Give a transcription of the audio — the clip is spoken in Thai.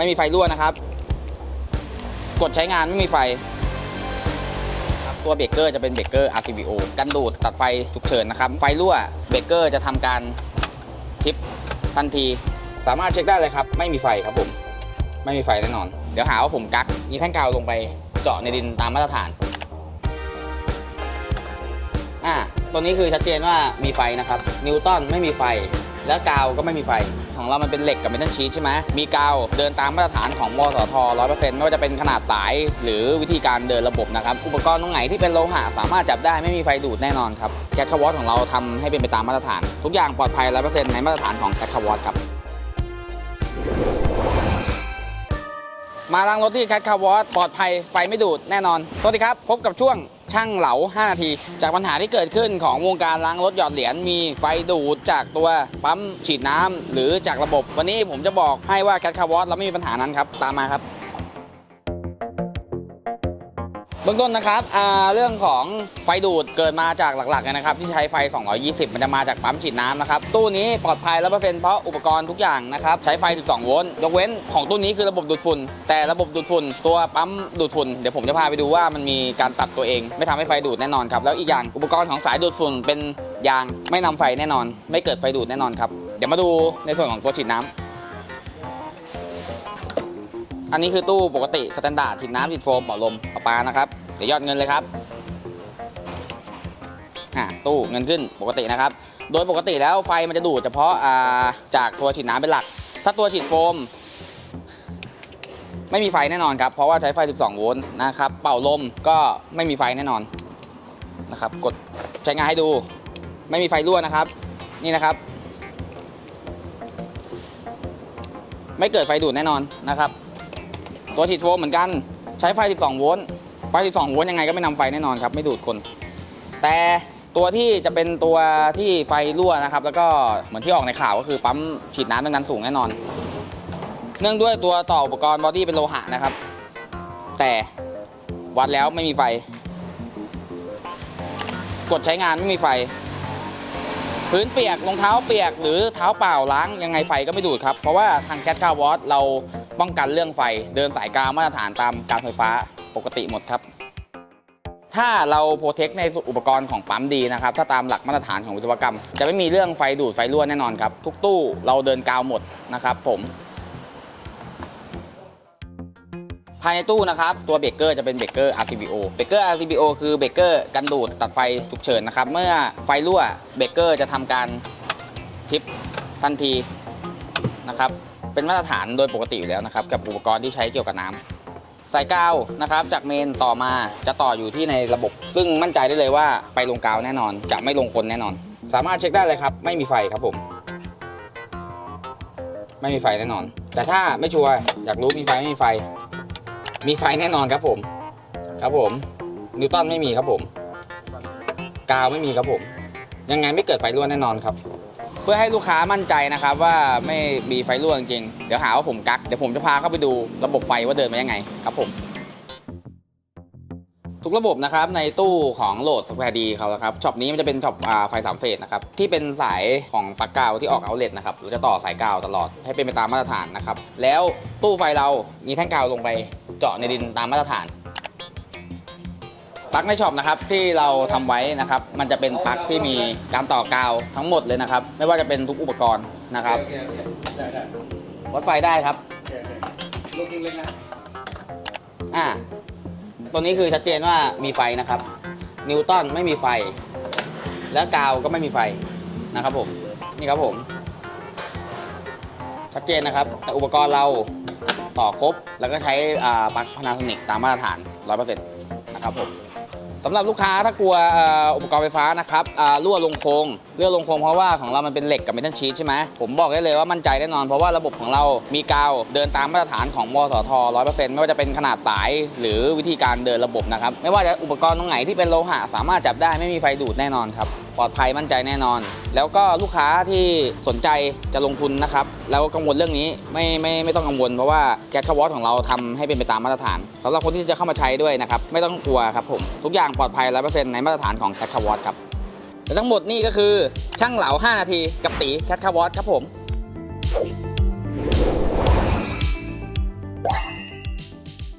ไม่มีไฟรั่วนะครับ กดใช้งานไม่มีไฟครับตัวเบรกเกอร์จะเป็นเบรกเกอร์ RCBO กันดูดตัดไฟฉุกเฉินนะครับ ไฟรั่วเบรกเกอร์จะทำการทิปทันที สามารถเช็คได้เลยครับ ไม่มีไฟครับผม ไม่มีไฟแน่นอน เดี๋ยวหาว่าผมกักมีแท่งกาวลงไปเจาะในดินตามมาตรฐานอ่าตัวนี้คือชัดเจนว่ามีไฟนะครับ นิวตันไม่มีไฟ แล้วกาวก็ไม่มีไฟ ของเรามันเป็นเหล็กกับเมทัลชีทใช่ไหมมีกาวเดินตามมาตรฐานของมสทร้อยเปอร์เซ็นต์ไม่ว่าจะเป็นขนาดสาย หรือวิธีการเดินระบบนะครับ อุปกรณ์ตรงไหนที่เป็นโลหะสามารถจับได้ไม่มีไฟดูดแน่นอนครับแคทคาวอตของเราทำให้เป็นไปตามมาตรฐาน ทุกอย่างปลอดภัยร้อยเปอร์เซ็นต์ในมาตรฐานของแคทคาวอตครับ มาล้างรถที่แคทคาวอสปลอดภัยไฟไม่ดูดแน่นอน สวัสดีครับ พบกับช่วงช่างเหลา 5 นาที จากปัญหาที่เกิดขึ้นของวงการล้างรถหยอดเหรียญมีไฟดูดจากตัวปั๊มฉีดน้ำหรือจากระบบ วันนี้ผมจะบอกให้ว่าแคทคาวอสเราไม่มีปัญหานั้นครับ ตามมาครับ บื้องต้นนะครับเรื่องของไฟดูดเกิดมาจากหลักๆเลยนะครับที่ใช้ไฟ 220 มันจะมาจากปั๊มฉีดน้ำนะครับตู้นี้ปลอดภัย100%เซ็นต์เพราะอุปกรณ์ทุกอย่างนะครับใช้ไฟ 12 โวลต์ยกเว้นของตู้นี้คือระบบดูดฝุ่นแต่ระบบดูดฝุ่นตัวปั๊มดูดฝุ่นเดี๋ยวผมจะพาไปดูว่ามันมีการตัดตัวเอง ไม่ทำให้ไฟดูดแน่นอนครับแล้วอีกอย่างอุปกรณ์ของสายดูดฝุ่นเป็นยางไม่นำไฟแน่นอน ไม่เกิดไฟดูดแน่นอนครับเดี๋ยวมาดูในส่วนของตัวฉีดน้ำอันนี้คือตู้ปกติสแตนดาร์ดฉีดน้ำฉีดโฟมเป่าลมประปานะครับ ดี๋ยวยอดเงินเลยครับอ่าตู้เงินขึ้นปกตินะครับ โดยปกติแล้วไฟมันจะดูดเฉพาะอ่าจากตัวฉีดน้ำเป็นหลัก ถ้าตัวฉีดโฟม ไม่มีไฟแน่นอนครับ เพราะว่าใช้ไฟ 12 โวลต์นะครับ เป่าลมก็ไม่มีไฟแน่นอนนะครับ กดใช้งานให้ดู ไม่มีไฟรั่วนะครับ นี่นะครับ ไม่เกิดไฟดูดแน่นอนนะครับ ตัวฉีดโฟมเหมือนกัน ใช้ไฟ 12 โวลต์ ไฟ 12 โวลต์ยังไงก็ไม่นำไฟแน่นอนครับ ไม่ดูดคน แต่ตัวที่จะเป็นตัวที่ไฟรั่วนะครับ แล้วก็เหมือนที่ออกในข่าวก็คือปั๊มฉีดน้ำแรงดันสูงแน่นอน เนื่องด้วยตัวต่ออุปกรณ์บอดี้เป็นโลหะนะครับ แต่วัดแล้วไม่มีไฟ กดใช้งานไม่มีไฟ พื้นเปียกรองเท้าเปียกหรือเท้าเปล่าล้างยังไงไฟก็ไม่ดูดครับ เพราะว่าทางแคทคาวอสเรา ป้องกันเรื่องไฟ เดินสายกาวมาตรฐานตามการไฟฟ้าปกติหมดครับ ถ้าเราโปรเทคในอุปกรณ์ของปั๊มดีนะครับ ถ้าตามหลักมาตรฐานของวิศวกรรม จะไม่มีเรื่องไฟดูดไฟรั่วแน่นอนครับ ทุกตู้เราเดินกาวหมดนะครับ ผมภายในตู้นะครับ ตัวเบรกเกอร์จะเป็นเบรกเกอร์ RCBO เบรกเกอร์ RCBO คือเบรกเกอร์กันดูดตัดไฟฉุกเฉินนะครับ เมื่อไฟรั่วเบรกเกอร์จะทำการทิปทันทีนะครับ เป็นมาตรฐานโดยปกติอยู่แล้วนะครับ กับอุปกรณ์ที่ใช้เกี่ยวกับน้ำสายกาวนะครับ จากเมนต่อมาจะต่ออยู่ที่ในระบบ ซึ่งมั่นใจได้เลยว่าไปลงกาวแน่นอน จะไม่ลงคนแน่นอน สามารถเช็คได้เลยครับ ไม่มีไฟครับผม ไม่มีไฟแน่นอน แต่ถ้าไม่ชัวร์อยากรู้มีไฟไม่มีไฟ มีไฟแน่นอนครับผม ครับผมนิวตันไม่มีครับผม กาวไม่มีครับผม ยังไงไม่เกิดไฟรั่วแน่นอนครับ เพื่อให้ลูกค้ามั่นใจนะครับว่าไม่มีไฟรั่วจริงๆเดี๋ยวหาว่าผมกักเดี๋ยวผมจะพาเข้าไปดูระบบไฟว่าเดินมายังไงครับผม ทุกระบบนะครับในตู้ของโหลดสแควร์ดีเขาครับช็อปนี้มันจะเป็นช็อปไฟสามเฟสนะครับที่เป็นสายของปลั๊กกาวที่ออกเอาเลตนะครับเราจะต่อสายกาวตลอดให้เป็นไปตามมาตรฐานนะครับแล้วตู้ไฟเรามีแท่งกาวลงไปเจาะในดินตามมาตรฐาน ปลั๊กในช็อปนะครับที่เราทำไว้นะครับมันจะเป็นปลั๊กที่มีการต่อกาวทั้งหมดเลยนะครับ ไม่ว่าจะเป็นทุกอุปกรณ์นะครับวัดไฟได้ครับลูกยิงเล็กนะอ่าตัวนี้คือชัดเจนว่ามีไฟนะครับ นิวตันไม่มีไฟ แล้วกาวก็ไม่มีไฟนะครับผมนี่ครับผมชัดเจนนะครับ แต่อุปกรณ์เราต่อครบ แล้วก็ใช้ปลั๊กพานาโซนิกตามมาตรฐาน 100%นะครับผม สำหรับลูกค้าถ้ากลัวอ,อุปกรณ์ไฟฟ้านะครับรั่วลงโครงรั่วลงโครงเพราะว่าของเรามันเป็นเหล็กกับเมทัลชีสใช่ไหมผมบอกได้เลยว่ามั่นใจแน่นอนเพราะว่าระบบของเรามีกาวเดินตามมาตรฐานของมสทร้อยเปอร์เซ็นต์ไม่ว่าจะเป็นขนาดสาย หรือวิธีการเดินระบบนะครับไม่ว่าจะอุปกรณ์ตรงไหนที่เป็นโลหะสามารถจับได้ไม่มีไฟดูดแน่นอนครับ ลอดภัยมั่นใจแน่นอน แล้วก็ลูกค้าที่สนใจจะลงทุนนะครับ แล้วกังวลเรื่องนี้ไม่ไม่ไม่ต้องกังวลเพราะว่าแก๊สคาร์วอนของเราทำให้เป็นไปตามมาตรฐานสำหรับคนที่จะเข้ามาใช้ด้วยนะครับไม่ต้องกลัวครับผมทุกอย่างปลอดภัย100%ในมาตรฐานของแก๊สคาร์วอนครับแต่ทั้งหมดนี่ก็คือช่างเหลา 5 นาทีกับตีแคทคาร์วอนครับผม